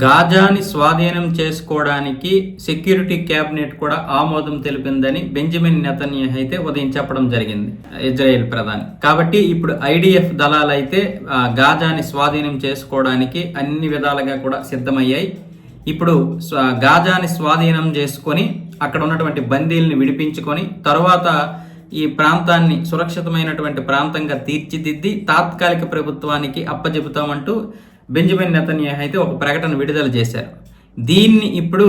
గాజాని స్వాధీనం చేసుకోవడానికి security cabinet కూడా ఆమోదం తెలిపిందని బెంజమిన్ నెతన్యాహు అయితే ఉదయం చెప్పడం జరిగింది ఇజ్రాయెల్ ప్రధాని. కాబట్టి ఇప్పుడు ఐడిఎఫ్ దళాలు అయితే గాజాని స్వాధీనం చేసుకోవడానికి అన్ని విధాలుగా కూడా సిద్ధమయ్యాయి. ఇప్పుడు గాజాని స్వాధీనం చేసుకొని అక్కడ ఉన్నటువంటి బందీల్ని విడిపించుకొని తరువాత ఈ ప్రాంతాన్ని సురక్షితమైనటువంటి ప్రాంతంగా తీర్చిదిద్ది తాత్కాలిక ప్రభుత్వానికి అప్పజెపుతామంటూ బెంజమిన్ నెతన్యాహు అయితే ఒక ప్రకటన విడుదల చేశారు. దీన్ని ఇప్పుడు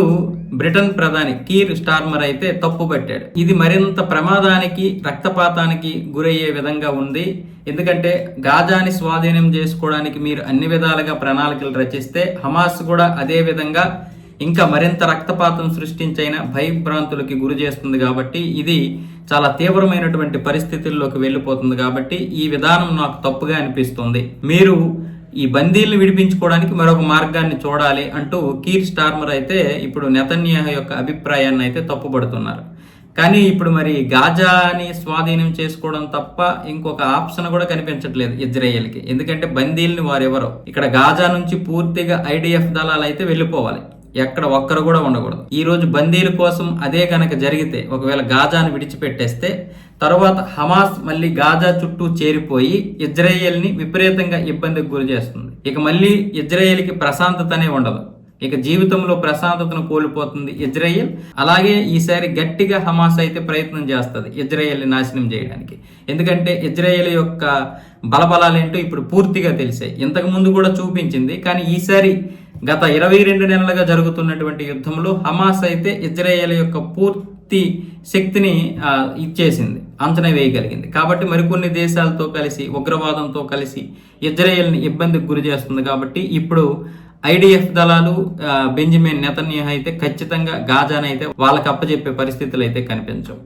బ్రిటన్ ప్రధాని కీర్ స్టార్మర్ అయితే తప్పుపట్టాడు ఇది మరింత ప్రమాదానికి రక్తపాతానికి గురయ్యే విధంగా ఉంది. ఎందుకంటే గాజాని స్వాధీనం చేసుకోవడానికి మీరు అన్ని విధాలుగా ప్రణాళికలు రచిస్తే హమాస్ కూడా అదే విధంగా ఇంకా మరింత రక్తపాతం సృష్టించైన భయభ్రాంతులకి గురి చేస్తుంది కాబట్టి ఇది చాలా తీవ్రమైనటువంటి పరిస్థితుల్లోకి వెళ్ళిపోతుంది కాబట్టి ఈ విధానం నాకు తప్పుగా అనిపిస్తుంది. మీరు ఈ బందీలను విడిపించుకోవడానికి మరొక మార్గాన్ని చూడాలి అంటూ కీర్ స్టార్మర్ అయితే ఇప్పుడు నెతన్యాహు యొక్క అభిప్రాయాన్ని అయితే తప్పుపడుతున్నారు కానీ ఇప్పుడు మరి గాజాని స్వాధీనం చేసుకోవడం తప్ప ఇంకొక ఆప్షన్ కూడా కనిపించట్లేదు ఇజ్రాయెల్కి. ఎందుకంటే బందీల్ని వారెవరో. ఇక్కడ గాజా నుంచి పూర్తిగా ఐడిఎఫ్ దళాలు అయితే వెళ్ళిపోవాలి. ఎక్కడ ఒక్కరు కూడా ఉండకూడదు. ఈరోజు బందీల కోసం అదే కనుక జరిగితే ఒకవేళ గాజాను విడిచిపెట్టేస్తే తర్వాత హమాస్ మళ్ళీ గాజా చుట్టూ చేరిపోయి ఇజ్రాయేల్ని విపరీతంగా ఇబ్బందికి గురి చేస్తుంది. ఇక మళ్ళీ ఇజ్రాయేల్కి ప్రశాంతతనే ఉండదు. ఇక జీవితంలో ప్రశాంతతను కోల్పోతుంది ఇజ్రాయెల్. అలాగే ఈసారి గట్టిగా హమాస్ అయితే ప్రయత్నం చేస్తుంది ఇజ్రాయెల్ని నాశనం చేయడానికి. ఎందుకంటే ఇజ్రాయెల్ యొక్క బలబలాలేంటో ఇప్పుడు పూర్తిగా తెలిసాయి. ఇంతకు ముందు కూడా చూపించింది. కానీ ఈసారి గత ఇరవై రెండు నెలలుగా జరుగుతున్నటువంటి యుద్ధంలో హమాస్ అయితే ఇజ్రాయేల్ యొక్క పూర్తి శక్తిని ఇచ్చేసింది అంచనా వేయగలిగింది. కాబట్టి మరికొన్ని దేశాలతో కలిసి ఉగ్రవాదంతో కలిసి ఇజ్రాయేల్ని ఇబ్బందికి గురి చేస్తుంది. కాబట్టి ఇప్పుడు ఐడిఎఫ్ దళాలు బెంజమిన్ నెతన్యాహు అయితే ఖచ్చితంగా గాజానైతే వాళ్ళకి అప్పచెప్పే పరిస్థితులు అయితే కనిపించవు.